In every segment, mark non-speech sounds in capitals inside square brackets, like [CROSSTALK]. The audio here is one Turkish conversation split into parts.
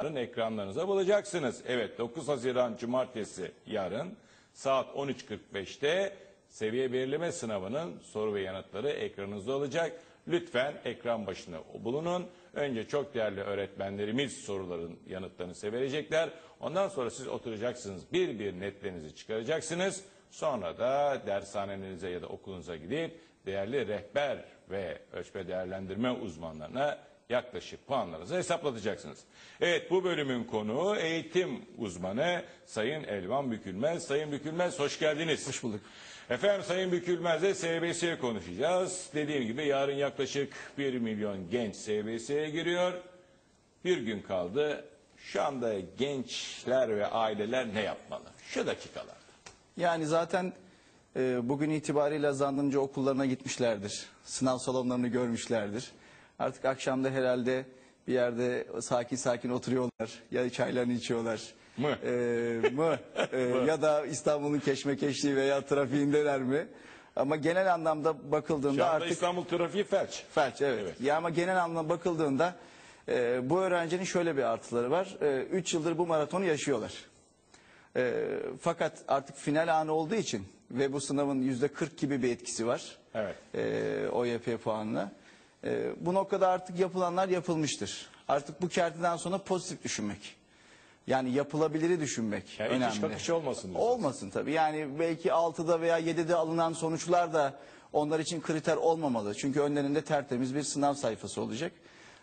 yarın ekranlarınıza bulacaksınız. Evet 9 Haziran Cumartesi yarın saat 13.45'te seviye belirleme sınavının soru ve yanıtları ekranınızda olacak. Lütfen ekran başına bulunun. Önce çok değerli öğretmenlerimiz soruların yanıtlarını size verecekler. Ondan sonra siz oturacaksınız bir bir netlerinizi çıkaracaksınız. Sonra da dershanenize ya da okulunuza gidip değerli rehber ve ölçme değerlendirme uzmanlarına yaklaşık puanlarınızı hesaplatacaksınız. Evet bu bölümün konuğu eğitim uzmanı Sayın Elvan Bükülmez. Sayın Bükülmez hoş geldiniz. Hoş bulduk. Efendim Sayın Bükülmez'le SBS'ye konuşacağız. Dediğim gibi yarın yaklaşık 1 milyon genç SBS'ye giriyor. Bir gün kaldı. Şu anda gençler ve aileler ne yapmalı? Şu dakikalarda. Yani zaten e, bugün itibariyle zannımca okullarına gitmişlerdir. Sınav salonlarını görmüşlerdir. Artık akşamda herhalde bir yerde sakin sakin oturuyorlar. Ya çaylarını içiyorlar. Mı? E, mı? E, ya da İstanbul'un keşmekeşliği veya trafiğindeler mi? Ama genel anlamda bakıldığında Şu anda artık... İstanbul trafiği felç. Felç evet. Evet. Ya ama genel anlamda bakıldığında e, bu öğrencinin şöyle bir artıları var. 3 yıldır bu maratonu yaşıyorlar. E, fakat artık final anı olduğu için ve bu sınavın yüzde 40 gibi bir etkisi var. Evet. E, OYP puanına. E, bu noktada artık yapılanlar yapılmıştır. Artık bu kerteden sonra pozitif düşünmek. Yani yapılabiliri düşünmek Yani önemli. itiş kakış olmasın diyorsunuz. Olmasın tabii. Yani belki 6'da veya 7'de alınan sonuçlar da onlar için kriter olmamalı. Çünkü önlerinde tertemiz bir sınav sayfası olacak.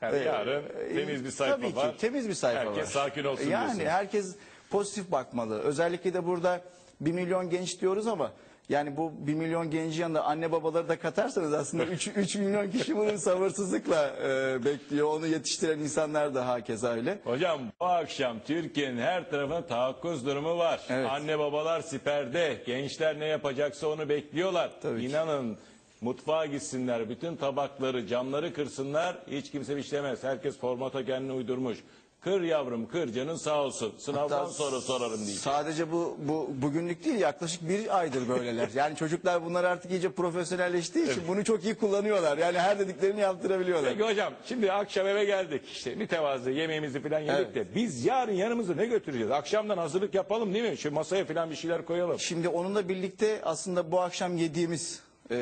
Yani Ee, yarın e, temiz bir sayfa tabii var. ki temiz bir sayfa var. Herkes sakin olsun Yani diyorsunuz. herkes pozitif bakmalı. Özellikle de burada 1 milyon genç diyoruz ama yani bu 1 milyon gencin yanında anne babaları da katarsanız aslında 3, 3 milyon kişi bunu sabırsızlıkla e, bekliyor. Onu yetiştiren insanlar da hakeza öyle. Hocam bu akşam Türkiye'nin her tarafına tahakkuz durumu var. Evet. Anne babalar siperde. Gençler ne yapacaksa onu bekliyorlar. Tabii ki. İnanın mutfağa gitsinler. Bütün tabakları, camları kırsınlar. Hiç kimse işlemez. Herkes formata kendini uydurmuş. Kır yavrum kır canın sağ olsun. Sınavdan Hatta sonra sorarım diyecek. Sadece bu, bu bugünlük değil yaklaşık bir aydır böyleler. [LAUGHS] Yani çocuklar bunlar artık iyice profesyonelleştiği için bunu çok iyi kullanıyorlar. Yani her dediklerini yaptırabiliyorlar. Peki hocam şimdi akşam eve geldik işte mütevazı yemeğimizi falan yedik Evet. de biz yarın yanımızda ne götüreceğiz? Akşamdan hazırlık yapalım değil mi? Şu masaya falan bir şeyler koyalım. Şimdi onunla birlikte aslında bu akşam yediğimiz e,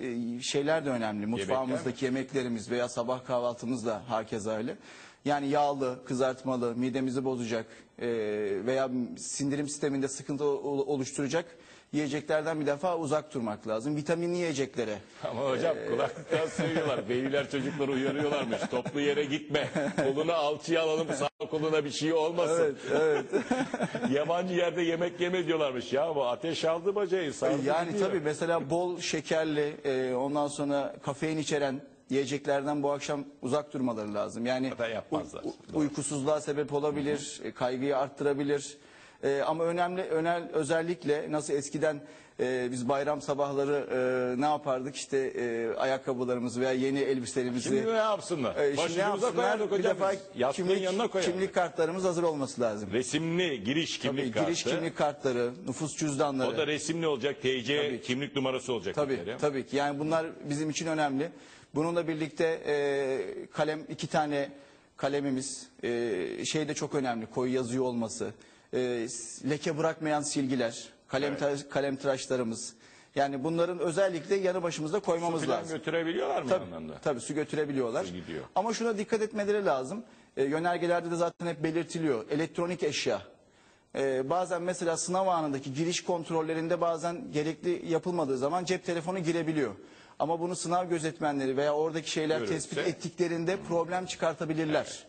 e, şeyler de önemli. Mutfağımızdaki yemeklerimiz veya sabah kahvaltımız da hakeza öyle. Yani yağlı, kızartmalı, midemizi bozacak e, veya sindirim sisteminde sıkıntı ol- oluşturacak yiyeceklerden bir defa uzak durmak lazım. Vitaminli yiyeceklere. Ama hocam kulaklıktan söylüyorlar. Veliler [LAUGHS] çocukları uyarıyorlarmış. Toplu yere gitme. [LAUGHS] Kolunu alçıya alalım sağ koluna bir şey olmasın. Evet, evet. [LAUGHS] Yabancı yerde yemek yeme diyorlarmış. Ya bu ateş aldı bacayı. sardı Yani gidiyor. tabii mesela bol şekerli e, ondan sonra kafein içeren yiyeceklerden bu akşam uzak durmaları lazım. Yani Zaten yapmazlar. uykusuzluğa sebep olabilir, e, kaygıyı arttırabilir. E, ama önemli önel özellikle nasıl eskiden e, biz bayram sabahları e, ne yapardık işte e, ayakkabılarımızı veya yeni elbiselerimizi Şimdi ne yapsınlar? e, şimdi ne yapsınlar? Bir defa. Yastığın yanına kimlik, koyardık. kimlik kartlarımız hazır olması lazım. Resimli giriş kimlik Tabii, kartı. giriş kimlik kartları, nüfus cüzdanları. O da resimli olacak. TC kimlik numarası olacak. Tabii, tabii ki. Yani bunlar bizim için önemli. Bununla birlikte e, kalem iki tane kalemimiz e, şey de çok önemli. Koyu yazıyor olması, e, leke bırakmayan silgiler, kalem Evet. tıraş- kalem tıraşlarımız. Yani bunların özellikle yanı başımızda koymamız Falan lazım. götürebiliyorlar mı Tabii, yanlarında? tabii su götürebiliyorlar. Su gidiyor. Ama şuna dikkat etmeleri lazım. E, yönergelerde de zaten hep belirtiliyor. Elektronik eşya. E, bazen mesela sınav anındaki giriş kontrollerinde bazen gerekli yapılmadığı zaman cep telefonu girebiliyor. Ama bunu sınav gözetmenleri veya oradaki şeyler Görürse- tespit ettiklerinde problem çıkartabilirler. Evet.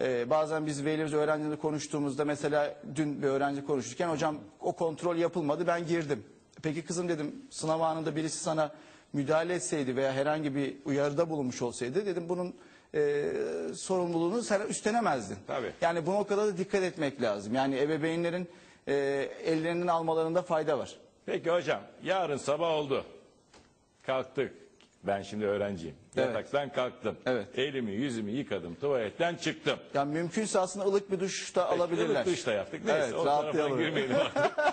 Ee, bazen biz velilerimiz öğrencilerle konuştuğumuzda mesela dün bir öğrenci konuşurken hocam o kontrol yapılmadı ben girdim. Peki kızım dedim sınav anında birisi sana müdahale etseydi veya herhangi bir uyarıda bulunmuş olsaydı dedim bunun e, sorumluluğunu sen üstlenemezdin. Tabii. Yani bu noktada da dikkat etmek lazım. Yani ebeveynlerin e, ellerinden almalarında fayda var. Peki hocam yarın sabah oldu. Kalktık. Ben şimdi öğrenciyim. Evet. Yataktan kalktım. Evet. Elimi yüzümü yıkadım. Tuvaletten çıktım. Yani mümkünse aslında ılık bir duş da alabilirler. Ilık duş da yaptık. Neyse Evet, o rahatlayalım. girmeyelim.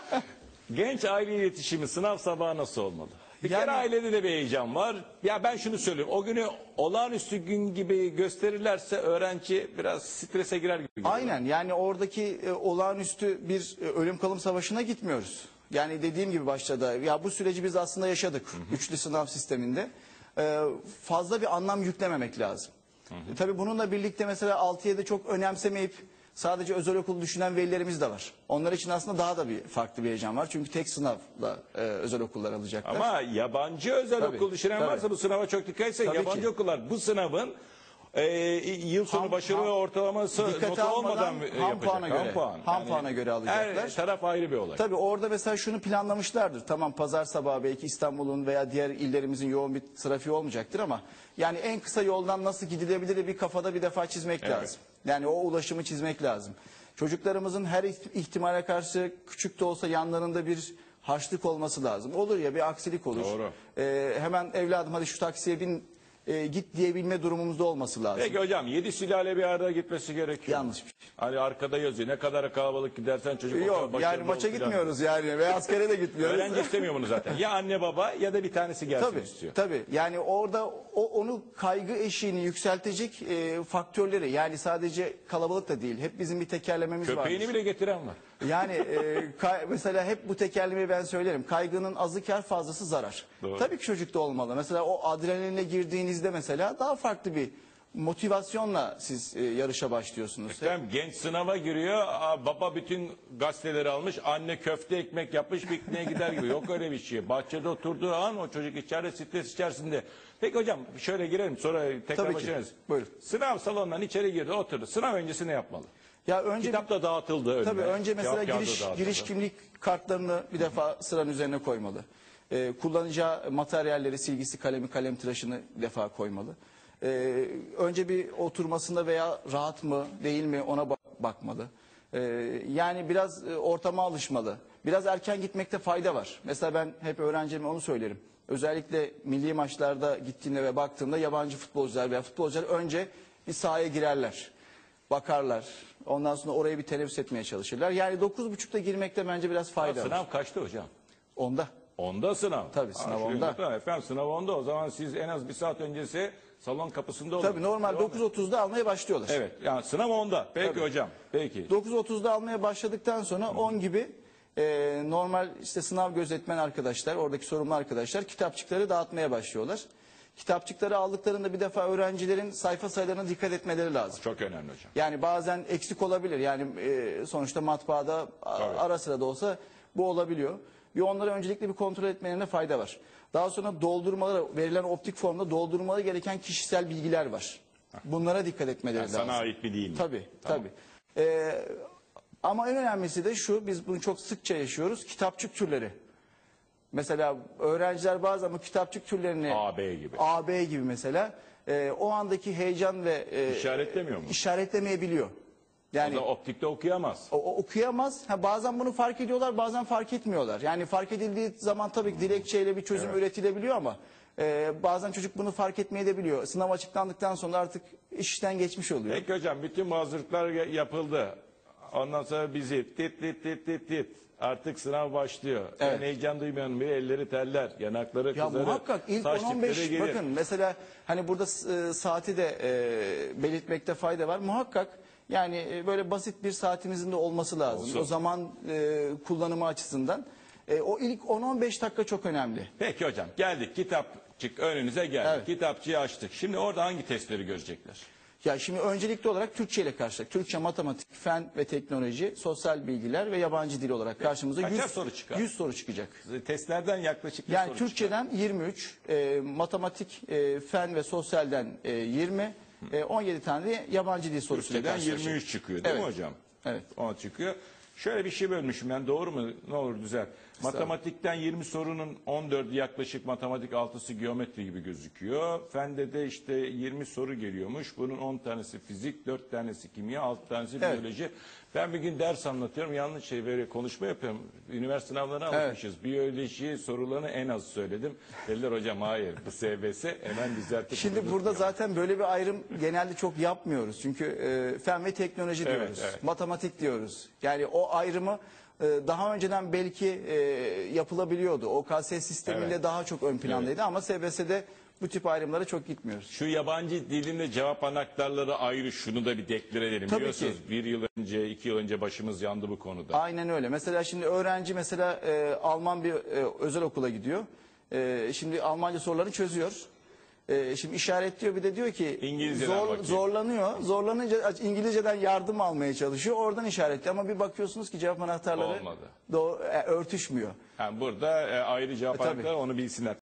[LAUGHS] Genç aile iletişimi sınav sabahı nasıl olmalı? Bir Yani- kere ailede de bir heyecan var. Ya ben şunu söyleyeyim. O günü olağanüstü gün gibi gösterirlerse öğrenci biraz strese girer gibi. geliyor. Aynen yani oradaki e, olağanüstü bir e, ölüm kalım savaşına gitmiyoruz. Yani dediğim gibi başta da ya bu süreci biz aslında yaşadık üçlü sınav sisteminde. E, fazla bir anlam yüklememek lazım. E, tabii bununla birlikte mesela 6-7 çok önemsemeyip sadece özel okul düşünen velilerimiz de var. Onlar için aslında daha da bir farklı bir heyecan var. Çünkü tek sınavla e, özel okullar alacaklar. Ama yabancı özel Tabii, okul düşünen tabii. varsa bu sınava çok dikkat etsin. Yabancı ki. okullar bu sınavın e, yıl sonu Ham- başarı ham- ortalaması dikkate notu almadan olmadan ham yapacak. puana göre- ham puana göre alacaklar. Her taraf ayrı bir olay. Tabii orada mesela şunu planlamışlardır. Tamam pazar sabahı belki İstanbul'un veya diğer illerimizin yoğun bir trafiği olmayacaktır ama yani en kısa yoldan nasıl gidilebilir bir kafada bir defa çizmek Evet. lazım. Yani o ulaşımı çizmek lazım. Çocuklarımızın her iht- ihtimale karşı küçük de olsa yanlarında bir harçlık olması lazım. Olur ya bir aksilik olur. Doğru. Ee, hemen evladım hadi şu taksiye bin e, git diyebilme durumumuzda olması lazım. Peki hocam yedi sülale bir arada gitmesi gerekiyor. Yanlış bir şey. Hani arkada yazıyor ne kadar kalabalık gidersen çocuk o kadar Yok yani başarılı maça olur filan. gitmiyoruz yani ve askere de gitmiyoruz. Öğrenci istemiyor bunu zaten. Ya anne baba ya da bir tanesi gelsin Tabii, istiyor. tabii. Yani orada o onu kaygı eşiğini yükseltecek e, faktörleri yani sadece kalabalık da değil. Hep bizim bir tekerlememiz var. Köpeğini bile getiren var. Yani e, kay- mesela hep bu tekerlemeyi ben söylerim. Kaygının azı kar fazlası zarar. Doğru. Tabii ki çocukta olmalı. Mesela o adrenalinle girdiğinizde mesela daha farklı bir motivasyonla siz e, yarışa başlıyorsunuz. Hem genç sınava giriyor, aa, baba bütün gazeteleri almış, anne köfte ekmek yapmış, pikniğe gider gibi. Yok öyle bir şey. Bahçede oturduğu an o çocuk içeride stres içerisinde. Peki hocam şöyle girelim sonra tekrar Tabii ki. başlarız. Buyurun. Sınav salonundan içeri girdi oturdu. Sınav öncesi ne yapmalı? Ya önce Kitap da dağıtıldı önüne. Tabii önce mesela kağıdı giriş dağıtıldı. giriş kimlik kartlarını bir defa sıranın üzerine koymalı. Ee, kullanacağı materyalleri, silgisi, kalemi, kalem tıraşını bir defa koymalı. Ee, önce bir oturmasında veya rahat mı, değil mi ona bak- bakmalı. Ee, yani biraz e, ortama alışmalı. Biraz erken gitmekte fayda var. Mesela ben hep öğrencime onu söylerim. Özellikle milli maçlarda gittiğinde ve baktığımda yabancı futbolcular veya futbolcular önce bir sahaya girerler bakarlar. Ondan sonra orayı bir teneffüs etmeye çalışırlar. Yani 9.30'da girmekte bence biraz fayda var. Sınav kaçtı hocam? Onda. Onda sınav. Tabii, sınav şuraya onda. bakın, Efendim sınav onda. O zaman siz en az bir saat öncesi salon kapısında olun. Tabii normal Devam edin. 9.30'da almaya başlıyorlar. Evet yani sınav onda. Peki Tabii. hocam. Peki. 9.30'da almaya başladıktan sonra 10 gibi e, normal işte sınav gözetmen arkadaşlar, oradaki sorumlu arkadaşlar kitapçıkları dağıtmaya başlıyorlar. Kitapçıkları aldıklarında bir defa öğrencilerin sayfa sayılarına dikkat etmeleri lazım. Çok önemli hocam. Yani bazen eksik olabilir. Yani e, sonuçta matbaada Tabii. ara sıra da olsa bu olabiliyor. Bir onları öncelikle bir kontrol etmelerine fayda var. Daha sonra doldurmaları, verilen optik formda doldurmaları gereken kişisel bilgiler var. Bunlara dikkat etmeleri Yani lazım. sana ait mi değil mi? Tabii, Tamam. tabii. Ee, ama en önemlisi de şu, biz bunu çok sıkça yaşıyoruz, kitapçık türleri. Mesela öğrenciler bazen bu kitapçık türlerini A, B gibi. A, B gibi mesela e, o andaki heyecan ve e, İşaretlemiyor mu? işaretlemeyebiliyor. Yani da optikte okuyamaz. o, o okuyamaz. Ha, bazen bunu fark ediyorlar, bazen fark etmiyorlar. Yani fark edildiği zaman tabii ki dilekçeyle bir çözüm üretilebiliyor ama e, bazen çocuk bunu fark etmeyebiliyor. Sınav açıklandıktan sonra artık işten geçmiş oluyor. Peki hocam bütün hazırlıklar ya- yapıldı. Ondan sonra bizi tit tit tit tit tit. Artık sınav başlıyor. Evet. Ben heyecan duymayan biri elleri teller, yanakları Ya kızarır. muhakkak ilk saç 10-15 dipleri gelir. bakın mesela hani burada e, saati de e, belirtmekte fayda var. Muhakkak yani e, böyle basit bir saatimizin de olması lazım. Olsun. O zaman e, kullanımı açısından. E, o ilk 10-15 dakika çok önemli. Peki hocam geldik kitapçık önünüze geldik. Evet. Kitapçıyı açtık. Şimdi orada hangi testleri görecekler? Ya şimdi öncelikli olarak Türkçe ile karşılaştık. Türkçe, matematik, fen ve teknoloji, sosyal bilgiler ve yabancı dil olarak karşımıza Kaçar 100 soru çıkar? 100 soru çıkacak. Testlerden yaklaşık bir Yani soru. Türkçeden 23, e, matematik, e, fen ve sosyalden e, 20, e, 17 tane de yabancı dil sorusuyla Türkçeden karşılaşacak. 23 çıkıyor değil mi Evet. hocam? Evet. O çıkıyor. Şöyle bir şey bölmüşüm ben doğru mu? Ne olur düzel. Matematikten 20 sorunun 14'ü yaklaşık matematik 6'sı geometri gibi gözüküyor. Fende de işte 20 soru geliyormuş. Bunun 10 tanesi fizik, 4 tanesi kimya, 6 tanesi Evet. biyoloji. Ben bir gün ders anlatıyorum. Yanlış şey böyle konuşma yapıyorum. Üniversite sınavlarına Evet. alışmışız. Biyoloji sorularını en az söyledim. Dediler hocam hayır bu SBS hemen düzeltip. Şimdi burada zaten böyle bir ayrım genelde çok yapmıyoruz. Çünkü e, fen ve teknoloji Evet, diyoruz. evet. Matematik diyoruz. Yani o ayrımı daha önceden belki e, yapılabiliyordu. OKS sistemiyle Evet. daha çok ön plandaydı ama SBS'de bu tip ayrımlara çok gitmiyoruz. Şu yabancı dilinde cevap anahtarları ayrı şunu da bir deklar edelim. Tabii Biliyorsunuz ki. bir yıl önce, iki yıl önce başımız yandı bu konuda. Aynen öyle. Mesela şimdi öğrenci mesela e, Alman bir e, özel okula gidiyor. E, şimdi Almanca sorularını çözüyor. E, şimdi işaretliyor bir de diyor ki İngilizceden zor, bakayım. zorlanıyor. Zorlanınca İngilizceden yardım almaya çalışıyor. Oradan işaretliyor ama bir bakıyorsunuz ki cevap anahtarları Olmadı. doğru, e, örtüşmüyor. Yani burada e, ayrı cevap E, anahtarları onu bilsinler.